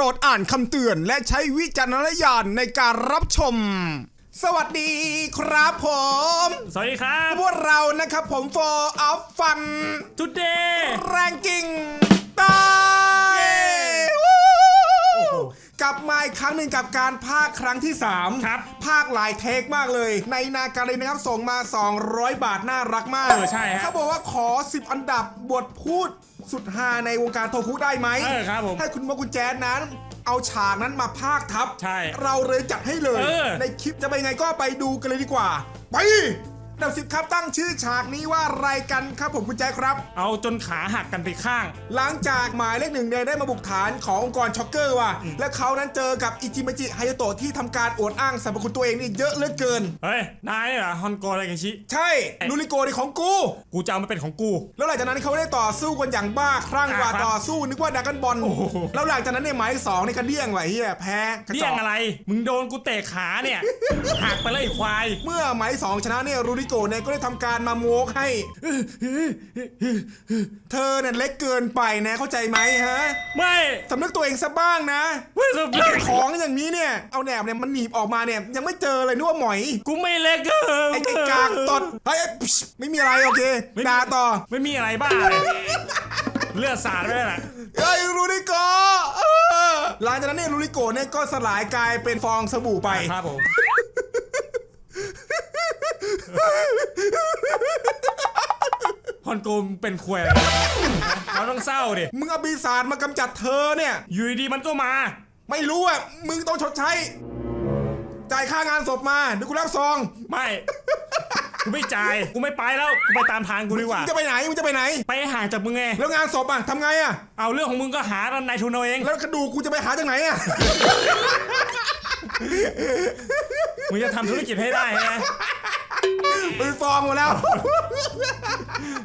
รดอ่านคำเตือน และใช้วิจารณญาณในการรับชม สวัสดีครับผม สวัสดีครับ พวกเรานะครับผม for of fun today ranking ตายเย้วู้กลับมาอีกครั้งหนึ่งกับการภาคครั้งที่ 3 ครับ ภาคหลายเทคมากเลย ในนาการเลยนะครับ ส่งมา 200 บาทน่ารักมากเออใช่ฮะ เขาบอกว่าขอ 10 อันดับบทพูด สุดฮาในวงการโทคุได้ไหมเออครับผม ให้คุณมกุญแจนั้น เอาฉากนั้นมาภาคทับ ใช่เราเลยจัดให้เลย เออ ในคลิปจะเป็นไงก็ไปดูกันเลยดีกว่า ไปอัน ดับสิบครับตั้งชื่อฉากนี้ว่าอะไรกันครับผมคุณแจคครับ เอาจนขาหักกันไปข้าง หลังจากหมายเลขหนึ่งเนี่ยได้มาบุกฐานขององค์กรช็อกเกอร์ว่ะ และเขานั้นเจอกับอิจิมาจิไฮโยโตะที่ทำการอวดอ้างสรรพคุณตัวเองนี่เยอะเหลือเกิน เฮ้ย นายเนี่ยเหรอฮอนโกอะไรกันชิ ใช่ลูริโกนี่ของกู กูจะเอามาเป็นของกู แล้วหลังจากนั้นเขาได้ต่อสู้กันอย่างบ้าคลั่งกว่าอ่าครับต่อสู้นึกว่าดักกันบอลโอ้โหแล้วหลังจากนั้นเนี่ยหมายเลขสองในกระเดี้ยงไหวเฮียแพ้กระเรีจยอกงอะไร มึงโดนกูเตะขาเนี่ยหักไปเลยไอ้ควาย เมื่อหมายเลขสองชนะเนี่ยรูริโกเนี่ยก็ได้ทำการมาโมกให้ เธอเนี่ยเล็กเกินไปนะเข้าใจไหมฮะ ไม่สำนึกตัวเองซะบ้างนะไม่สำนึกของอย่างนี้เนี่ย เอาแหนบเนี่ยมันหนีบออกมาเนี่ยยังไม่เจอเลยนึกว่าหมอย กูไม่เล็กเกินไอ้ไอ้กากตดเฮ้ยไอ้พิชไม่มีอะไรโอเคไม่มีด่าต่อ ไม่มีอะไรบ้าเลยเลือดสาดไปแล้วน่ะเฮ้ยรูริโกเออหลังจากนั้นเนี่ยรูริโกเนี่ยก็สลายกลายเป็นฟองสบู่ไปครับผม ฮอนโกมเป็นควยอะไรเราต้องเศร้าดิมึงเอาปีศาจมากำจัดเธอเนี่ย อยู่ดีๆมันก็มา ไม่รู้อะมึงต้องชดใช้ จ่ายค่างานศพมาเดี๋ยวกูรับซองไม่กูไม่จ่ายกูไม่ไปแล้วกูไปตามทางกูดีกว่า มึงจะไปไหนมึงจะไปไหน ไปให้ห่างจากมึงไงแล้วงานศพอะทำไงอะเอาเรื่องของมึงก็หานายทุนเอาเองแล้วกระดูกกูจะไปหาจากไหนอะมึงจะทำธุรกิจให้ได้ไงเป็นฟองหมดแล้ว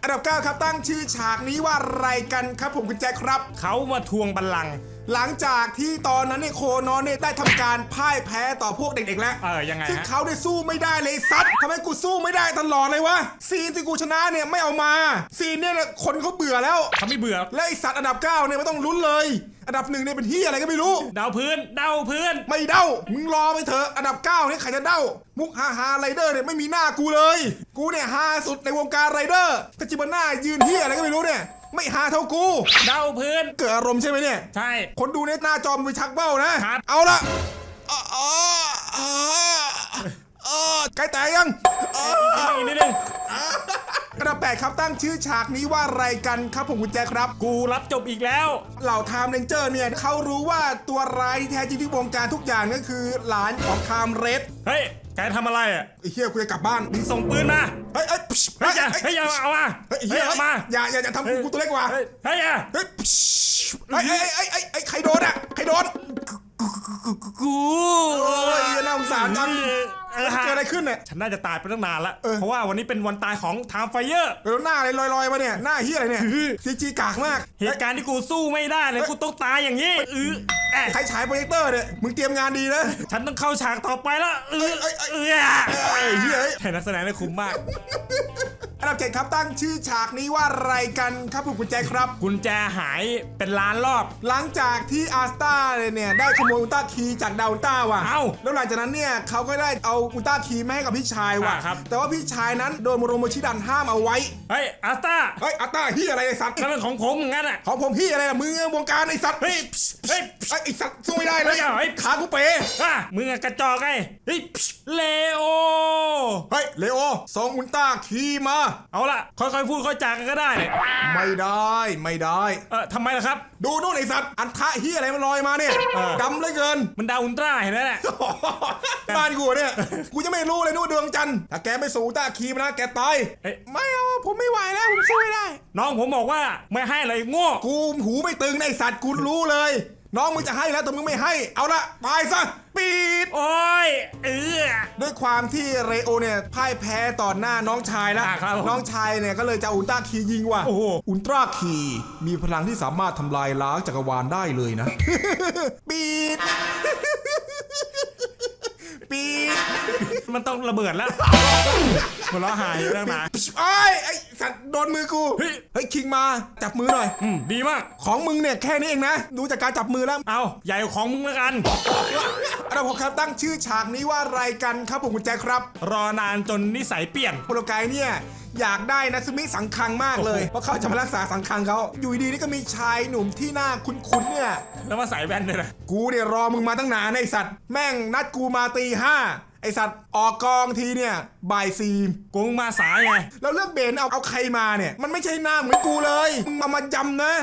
อันดับ9ครับตั้งชื่อฉากนี้ว่าอะไรกันครับผมคุณแจ็คครับ เขามาทวงบัลลังก์ หลังจากที่ตอนนั้นเนี่ยโคนอนเนี่ยได้ทำการพ่ายแพ้ต่อพวกเด็กๆแล้วเออยังไงซึ่งฮะเขาได้สู้ไม่ได้เลยซัดทำไมกูสู้ไม่ได้ตลอดเลยวะซีนที่กูชนะเนี่ยไม่เอามา ซีนเนี่ยคนเขาเบื่อแล้ว เขาไม่เบื่อและไอสัตว์อันดับ9เนี่ยไม่ต้องลุ้นเลย อันดับหนึ่งเนี่ยเป็นที่อะไรก็ไม่รู้ เดาพื้นเดาพื้น ไม่เด้า มึงรอไปเถอะ อันดับ9เนี่ยใครจะเด้า มุกฮาฮาไรเดอร์เนี่ยไม่มีหน้ากูเลย กูเนี่ยฮาสุดในวงการไรเดอร์กาจิบาน่ายืนเฮียอะไรก็ไม่รู้เนี่ย ไม่ฮาเท่ากู เดาพื้น เกิดอารมณ์ใช่ไหมเนี่ย ใช่ คนดูในหน้าจอมนไปชักเบ้านะ ครับ เอาละอ๋ออ๋ออ๋ออ๋อใกล้แตกยังอ๋ออีกนิดนึงอันดับแปดครับตั้งชื่อฉากนี้ว่าอะไรกันครับผมคุณแจ๊คครับ กูรับจบอีกแล้ว เหล่าไทม์เรนเจอร์เนี่ยเขารู้ว่าตัวร้ายที่แท้จริงที่วงการทุกอย่างก็คือหลานของไทม์เรดเฮ้ย แกทำอะไรอะไอ้เฮียกูจะกลับบ้านมึงส่งปืนมาเฮ้ยเฮ้ยพิชเฮ้ยอย่าเฮ้เฮ้ยอย่าเอามาเฮ้ยไอ้เฮ้เฮียยเอามาอย่าอย่าอย่าทำกูกูตัวเล็กกว่าเฮ้ยเฮ้ยอย่าเฮ้ยพิชเฮ้ยเฮ้ยเฮ้ยเฮ้ยเฮ้ยใครโดนอะใครโดน กูโอ้ยน่าสงสารจังเออเกิดอะไรขึ้นเนี่ย ฉันน่าจะตายไปตั้งนานละ เออ เพราะว่าวันนี้เป็นวันตายของไทม์ไฟเออร์ แล้วหน้าอะไรลอยๆมาเนี่ย หน้าเฮียอะไรเนี่ยซีจีกากมาก เหตุการณ์ที่กูสู้ไม่ได้เลยกูต้องตายอย่างนี้เออแอะใครฉายโปรเจคเตอร์เนี่ย มึงเตรียมงานดีนะ ฉันต้องเข้าฉากต่อไปแล้วเออเอ้ยเอ้ยเอเออเอ้ยเฮียเอ้ยแต่นักแสดงได้คุ้มมาก อันดับเจ็ดครับตั้งชื่อฉากนี้ว่าอะไรกันครับผมคุณแจ๊คครับ กุญแจหายเป็นล้านรอบ หลังจากที่อาสตาเนี่ยได้ขโมยอุลตร้าคีย์จากดาวอุลตร้าว่ะเอ้าแล้วหลังจากนั้นเนี่ยเขาก็ได้เอาอุลตร้าคีย์มาให้กับพี่ชายว่ะ อ่าครับ แต่ว่าพี่ชายนั้นโดนโมโรโมชิดันห้ามเอาไว้เฮ้ยอาสตาเฮ้ยอัตตาเฮียอะไรไอ้สัตว์นั่นเป็นของผมงั้นอะของผมพี่อะไรล่ะมึงวงการไอ้สัตว์เฮ้ยเฮ้ยไอ้ไอ้สัตว์สู้ไม่ได้เลยเฮ้ยเฮ้ยขากูเป๋อะมึงอะกระจอกไงเฮ้ยเลโอเฮ้ยเลโอส่งอุลตร้าคีย์มาเอาล่ะค่อยๆพูดค่อยจากันก็ได้เนี่ยไม่ได้ไม่ได้เออทำไมล่ะครับ ดูนู่นไอ้สัตว์อันทะเฮียอะไรมันลอยมาเนี่ยเออดำเหลยเกินมันดาวอุลตร้าเห็นไหมเนี่ยบ้านกูเนี่ยกูจะไม่รู้เลยนู่นดวงจันทร์ถ้าแกไม่สู้ตาคีมนะแกตายเอ้ยไม่เอา ผมไม่ไหวแล้วผมสู้ไม่ได้ น้องผมบอกว่าไม่ให้เลยโง่กูหูไม่ตึงในะไอ้สัตว์กูรู้เลย น้องมึงจะให้แล้วแต่มึงไม่ให้ เอาละตายซะปีด โอ้ยเออ ด้วยความที่เรโอเนี่ยพ่ายแพ้ต่อหน้าน้องชายแล้ว อ่าครับผมน้องชายเนี่ยก็เลยจะเอาอุลตร้าคีย์ยิงว่ะโอ้โหอุลตร้าคีย์มีพลังที่สามารถทำลายล้างจักรวาลได้เลยนะ ปีดปีด มันต้องระเบิดแล้วหัวเราะหายอยู่ตั้งนานไอ้ยไอ้แสสัตว์โดนมือกู เฮ้ย เฮ้ยคิงมาจับมือหน่อย อืมดีมาก ของมึงเนี่ยแค่นี้เองนะ ดูจากการจับมือแล้วเอาใหญ่กว่าของมึงแล้วกันอันดับหกครับตั้งชื่อฉากนี้ว่าอะไรกันครับผมคุณแจ็คครับ รอนานจนนิสัยเปลี่ยน โปรไกด์เนี่ยอยากได้นัซึมิสังคังมากเลย เพราะเขาจะมารักษาสังคังเขาอยู่ดีๆนี่ก็มีชายหนุ่มที่หน้าคุ้นๆเนี่ย แล้วมาใส่แว่นด้วยนะกูเนี่ยรอมึงมาตั้งนานนะไอสัตว์ แม่งนัดกูมาตีห้า ไอสัตว์ออกกองทีเนี่ยบ่ายสี่กูมึงมาสายไงแล้วเลือกเบนเอาเอาใครมาเนี่ย มันไม่ใช่หน้าเหมือนกูเลยมึงมามาจำนะ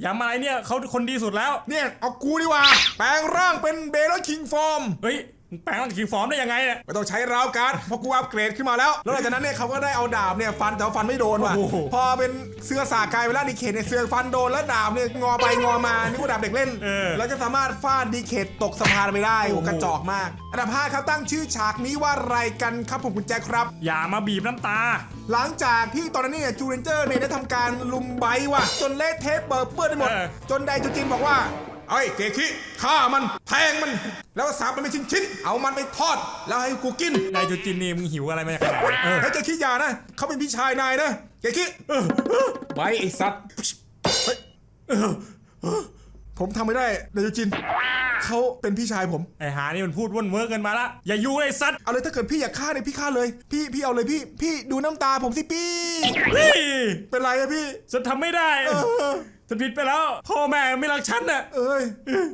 อย่ามาอะไรเนี่ยเขาคนดีสุดแล้ว เนี่ยเอากูดีกว่า แปลงร่างเป็นเบลคิงฟอร์มเฮ้ยมึง แปลงร่างคิงฟอร์มได้ยังไงเนี่ย ไม่ต้องใช้ราวการ์ดเพราะกูอัปเกรดขึ้นมาแล้ว แล้วหลังจากนั้นเนี่ยเขาก็ได้เอาดาบเนี่ยฟันแต่ว่าฟันไม่โดนว่ะ โอ้โห พอเป็นเสื้อสากายเวลาดีเคทเนี่ยเสื้อฟันโดนแล้วดาบเนี่ยงอไปงอมานี่กูดาบเด็กเล่นแล้วจะสามารถฟาดดีเคทตกสะพานไปได้โอ้กระจอกมาก อันดับ5ครับตั้งชื่อฉากนี้ว่าอะไรกันครับผมคุณแจ็คครับ อย่ามาบีบน้ำตา หลังจากที่ตอนนั้นเนี่ยจูเรนเจอร์เนี่ยได้ทำการลุมไบว่ะจนเละเทะเปิดเปื้อนไปหมด เออ จนไดจูจินบอกว่า ไอ้ยเกคิฆ่ามันแทงมัน แล้วสับมันเป็นชิ้นๆเอามันไปทอด แล้วให้กูกินนายจูจินนี่มึงหิวอะไรมาจากไหนเออเฮ้ยเกคิอย่านะเขาเป็นพี่ชายนายนะเกคิไบไอ้สัตว์เฮ้ยผมทำไม่ได้ไดจูจินเขาเป็นพี่ชายผม ไอหานี่มันพูดว่นเวอร์เกินมาละอย่าอยู่เลยสัตว์เอาเลยถ้าเกิดพี่อยากฆ่าเนี่ยพี่ฆ่าเลย พี่พี่เอาเลยพี่ พี่ดูน้ำตาผมสิพี่เฮ้ยเป็นไรอะพี่ฉันทำไม่ได้เออ ฉันผิดไปแล้วพ่อแม่ไม่รักฉันน่ะเอ้ย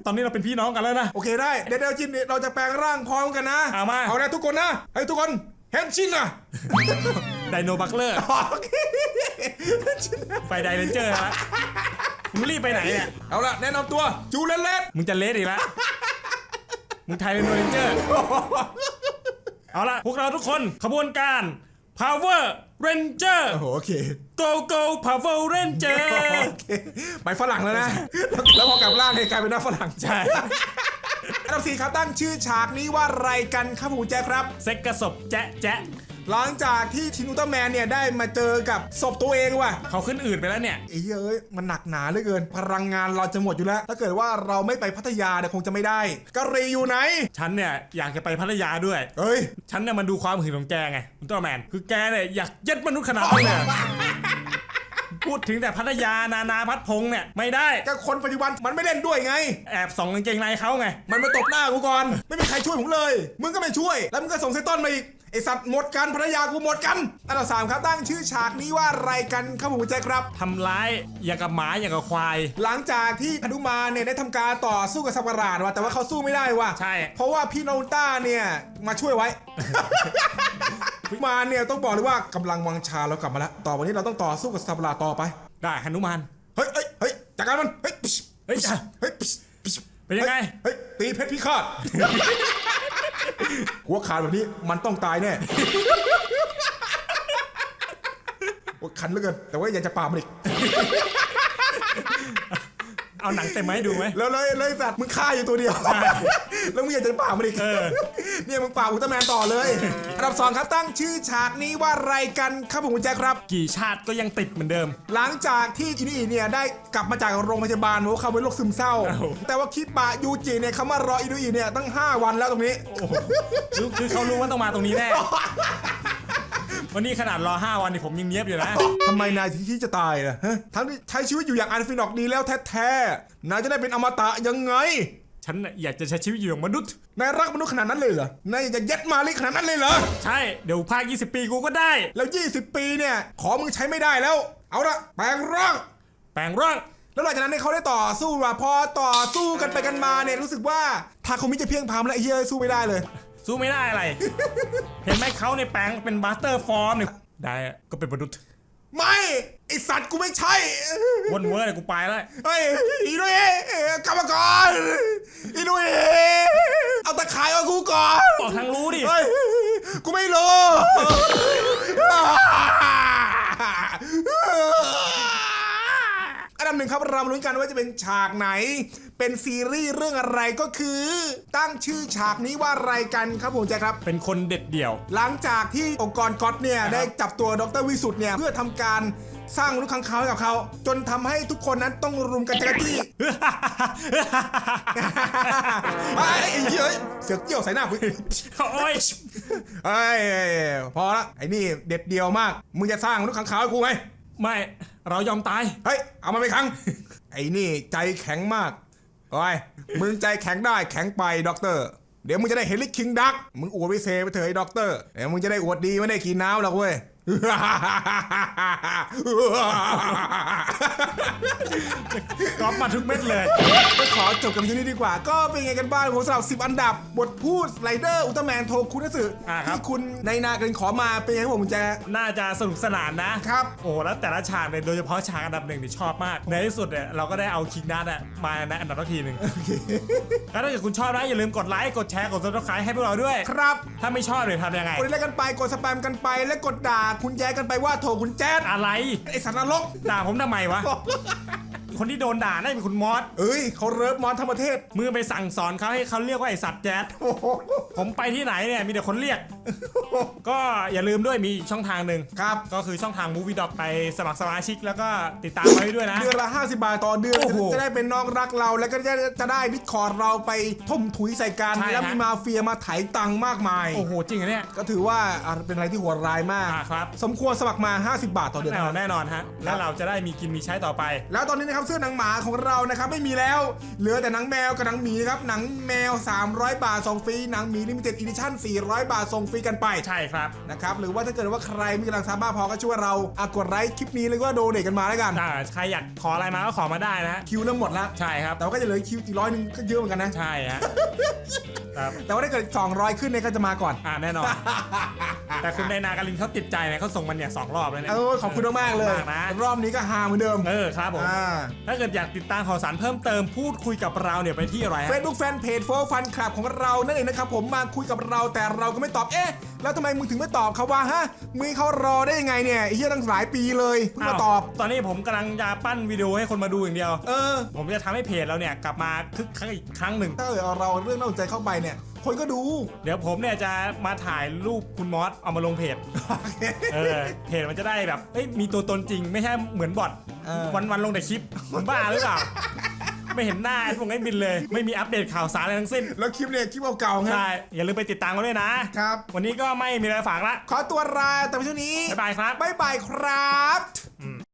ตอนนี้เราเป็นพี่น้องกันแล้วนะ โอเคได้ เดี๋ยวเดี๋ยวจินเราจะแปลงร่างพร้อมกันนะเอามา เอาละทุกคนนะ ให้ทุกคนเห็นชินนะ ไดโนบัคเลอร์โอเคชินนะไปไดเรนเจอร์แล้วมึงรีบไปไหนเนี่ย เอาละแนะนำตัวจูเลนเลสมึงจะเลสอีกแล้ว มึงไทยเป็นโนเรนเจอร์ เอาละพวกเราทุกคนขบวนการ Power Ranger โอ้ โหโอเค Go Go Power Ranger โอเคไปฝรั่งแล้วนะ แล้วแล้วพอกลับร่างเนี่ยกลายเป็นหน้าฝรั่งใช่อันดับสี่ครับตั้งชื่อฉากนี้ว่าอะไรกันครับผมแจ๊คครับ เซ็กกระสบแจ๊ะแจ๊ะ หลังจากที่ชินอุลตร้าแมนเนี่ยได้มาเจอกับศพตัวเองว่ะเขาขึ้นอื่นไปแล้วเนี่ยไอ้เหี้ยเอ้ยมันหนักหนาเหลือเกิน พลังงานเราจะหมดอยู่แล้ว ถ้าเกิดว่าเราไม่ไปพัทยาเนี่ยคงจะไม่ได้กะหรีอยู่ไหน ฉันเนี่ยอยากจะไปพัทยาด้วย เอ้ย ฉันเนี่ยมันดูความหื่นของแกไงอุลตร้าแมนคือแกเนี่ยอยากเย็ดมนุษย์ขนาดนั้นเลย พูดถึงแต่พัทยานานาพัดพงษ์เนี่ยไม่ได้ก็คนปัจจุบันมันไม่เล่นด้วยไง แอบส่องกางเกงในเขาไง มันมาตบหน้ากูก่อน ไม่มีใครช่วยผมเลย มึงก็ไม่ช่วย แล้วมึงก็ส่งเซตอนมาอีก ไอสัตว์หมดกันภรรยากูหมดกัน อันดับสามครับตั้งชื่อฉากนี้ว่าอะไรกันครับผมแจ็คครับ ทำร้ายอย่างกับหมาอย่างกับควาย หลังจากที่ฮนุมานเนี่ยได้ทำการต่อสู้กับสัตว์ประหลาดว่ะแต่ว่าเขาสู้ไม่ได้ว่ะใช่ เพราะว่าพี่โนอุลต้าเนี่ยมาช่วยไว้ ฮนุมานเนี่ยต้องบอกเลยว่ากำลังวังชาเรากลับมาแล้ว ต่อวันนี้เราต้องต่อสู้กับสัตว์ประหลาดต่อไป ได้หนุมาน เฮ้ยเฮ้ยเฮ้ยจัดการมัน เฮ้ยเฮ้ยจ้ะเฮ้ยเป็นยังไง เฮ้ยตีเพชรพิฆาตหัวขาดแบบนี้มันต้องตายแน่โอ้ยคันเหลือเกิน แต่ว่าอยากจะปราบมันอีกเอาหนังเต็มไหมาให้ดูไหมแล้วเลยเลยสัตว์มึงฆ่าอยู่ตัวเดียว แล้วมึงอยากจะปราบมันอีก เออเนี่ยมึงปราบอุลตร้าแมนต่อเลยอันดับสองครับตั้งชื่อฉากนี้ว่าอะไรกันครับผมคุณแจ๊คครับ กี่ชาติก็ยังติดเหมือนเดิม หลังจากที่อินุอิเนี่ยได้กลับมาจากโรงพยาบาลเพราะว่าเขาเป็นโรคซึมเศร้าอ้าวแต่ว่าคิดบะยูจิเนี่ยเขามารออินุอิเนี่ยตั้ง 5 วันแล้วตรงนี้ โอ้โหคือคือเขารู้ว่าต้องมาตรงนี้แน่ วันนี้ขนาดรอ 5 วันนี่ผมยังเนียบอยู่นะ ทำไมนายถึงที่จะตายล่ะฮะทั้งที่ใช้ชีวิตอยู่อย่างอันฟินอกดีแล้วแท้ๆ นายจะได้เป็นอมตะยังไง ฉันน่ะอยากจะใช้ชีวิตอยู่อย่างมนุษย์ นายรักมนุษย์ขนาดนั้นเลยเหรอ นายอยากจะเย็ดมาลิขนาดนั้นเลยเหรอ ใช่เดี๋ยวภาค20 ปีกูก็ได้ แล้ว 20 ปีเนี่ย ขอมึงใช้ไม่ได้แล้ว เอาละแปลงร่าง แปลงร่าง แล้วหลังจากนั้นเนี่ยเขาได้ต่อสู้ว่ะพอต่อสู้กันไปกันมาเนี่ยรู้สึกว่าทาคงมิจะเพียงพามแล้วไอ้เหี้ยสู้ไม่ได้เลย สู้ไม่ได้อะไร เห็นไหมเขาในยแปลงเป็นบัสเตอร์ฟอร์มเนี่ยได้อะก็เป็นมนุษย์ ไม่ไอสัตว์กูไม่ใช่วนเวอร์เลยกูไปแล้วเฮ้ยอีนุ้ยกรรมกรอีนุ้ยเอาตะข่ายมากูก่อนบอกทางรู้ดิเฮ้ยกูไม่รู้ อันดับหนึ่งครับเรามาลุ้นกันว่าจะเป็นฉากไหน เป็นซีรีส์เรื่องอะไรก็คือ ตั้งชื่อฉากนี้ว่าอะไรกันครับผมแจ๊คครับ เป็นคนเด็ดเดี่ยว หลังจากที่องค์กรก๊อตเนี่ยได้จับตัวดรวิสุทธ์เนี่ยเพื่อทำการสร้างมนุษย์ค้างคาวให้กับเขา จนทำให้ทุกคนนั้นต้องรุมกันจักรจี้ไอ้ไอ้เหี้ยเสือกเกี่ยวใส่หน้ากูโอ้ยเอ้ยพอละไอ้นี่เด็ดเดียวมาก มึงจะสร้างมนุษย์ค้างคาวให้กูไหม ไม่ เรายอมตาย เฮ้ย เอามาไปครั้ง ไอ้นี่ใจแข็งมากโอ้ยมึงใจแข็งได้แข็งไปด็อกเตอร์ เดี๋ยวมึงจะได้เฮลิคิงดัก มึงอวดวิเศษไปเถอะไอ้ด็อกเตอร์ เดี๋ยวมึงจะได้อวดดีไม่ได้กินน้ำหรอกเว้ย ก๊อปมาทุกเม็ดเลย ก็ขอจบกันที่นี้ดีกว่า ก็เป็นไงกันบ้างผมสำหรับ 10 อันดับ บทพูดไรเดอร์อุลตร้าแมนโทคุนัสึอ่าครับ ที่คุณในนาเกินขอมาเป็นไงครับผมคุณแจน่าจะสนุกสนานนะ ครับ โอ้แล้วแต่ละฉากเนี่ยโดยเฉพาะฉากอันดับหนึ่งที่ชอบมาก ในที่สุดเนี่ยเราก็ได้เอาคิงนัทอะมาในอันดับทีหนึ่งแล้วถ้าเกิดคุณชอบนะอย่าลืมกดไลค์กดแชร์กดซับสไครต์ให้พวกเราด้วย ครับ ถ้าไม่ชอบเนี่ยทำยังไง กดไลค์กันไปกดสแปมกันไปและกดด่าคุณแจกันไปว่าโถคุณแจ๊ดอะไร ไอสัตว์นรก ด่าผมทำไมวะ คนที่โดนด่าน่าจะเป็นคุณมอสเอ้ยเขาเริฟมอนทั้งประเทศ มือไปสั่งสอนเขาให้เขาเรียกว่าไอสัตว์แจ๊ดโอ้โหผมไปที่ไหนเนี่ยมีแต่คนเรียก ก็อย่าลืมด้วยมีอีกช่องทางหนึ่งครับ ก็คือช่องทาง Movie Dog ไปสมัครสมาชิก แล้วก็ติดตามไว้ด้วยนะ เดือนละ 50 บาทต่อเดือน โอ้โหจะได้เป็นน้องรักเรา แล้วก็จะจะได้ดิสคอร์ดเราไปทุ่มถุยใส่กัน ใช่แล้วฮะมีมาเฟียมาไถตังค์มากมาย โอ้โห จริงเหรอเนี่ย ก็ถือว่าอะเป็นอะไรที่โหดร้ายมาก อ่าครับ สมควรสมัครมา 50 บาทต่อเดือนแน่นอนเท่านั้นแน่นอนฮะ แล้วเราจะได้มีกินมีใช้ต่อไป แล้วตอนนี้นะครับเสื้อหนังหมาของเรานะครับไม่มีแล้ว เหลือแต่หนังแมวกับหนังหมีครับ หนังแมว 300 บาทส่งฟรี หนังหมีลิมิเต็ดอีดิชั่น400 บาทส่งฟรีกันไปใช่ครับนะครับหรือว่าถ้าเกิดว่าใครมีกำลังทรัพย์มากพอก็ช่วยเราอะกดไลค์คลิปนี้เลยว่าโดเนทกันมาแล้วกันถ้าใครอยากขออะไรมาก็ขอมาได้นะฮะคิวเริ่มหมดแล้วใช่ครับแต่ว่าก็จะเหลือคิวอีกร้อยหนึงก็เยอะเหมือนกันนะ ใช่ฮะครับแต่ว่าถ้าเกิด 200 ขึ้นเนี่ยก็จะมาก่อน อ่าแน่นอน แต่คุณในนาการินเขาติดใจเนี่ยเขาส่งมันเนี่ยสองรอบเลยเนี่ย เออขอบคุณมากๆเลย ขอบคุณมากนะ รอบนี้ก็ฮาเหมือนเดิมเออครับผมอ่า ถ้าเกิดอยากติดตามข่าวสารเพิ่มเติมพูดคุยกับเราเนี่ยไปที่อะไรฮะเฟซบุ๊กแฟนเพจโฟฟันคลับของเรานั่นเองนะครับผมมาคุยกับเราแต่เราก็ไม่ตอบ เอ๊ะแล้วทำไมมึงถึงไม่ตอบเขาว่าฮะมึงให้เขารอได้ยังไงเนี่ยไอ้เหี้ยตั้งหลายปีเลยเพิ่งมาตอบตอนนี้ผมกำลังจะปั้นวิดีโอให้คนมาดูอย่างเดียว เออ ผมจะทำให้เพจเราเนี่ยกลับมาคึกคักอีกครั้งหนึ่ง ถ้าเกิดเอาเราเรื่องน่าสนใจเข้าไปเนี่ย คนก็ดู เดี๋ยวผมเนี่ยจะมาถ่ายรูปคุณมอสเอามาลงเพจ เออ เพจมันจะได้แบบ เอ้ย มีตัวตนจริง ไม่ใช่เหมือนบอท เออ วันวันๆลงแต่คลิป ผมบ้าหรือเปล่า ไม่เห็นหน้าไอ้พวกไอ้บินเลย ไม่มีอัปเดตข่าวสารอะไรทั้งสิ้นแล้วคลิปเนี่ยคลิปเก่าๆไงใช่อย่าลืมไปติดตามกันด้วยนะ ครับ วันนี้ก็ไม่มีอะไรฝากละขอตัวลาแต่เพียงเท่านี้บ๊ายบายครับ บ๊ายบายครับ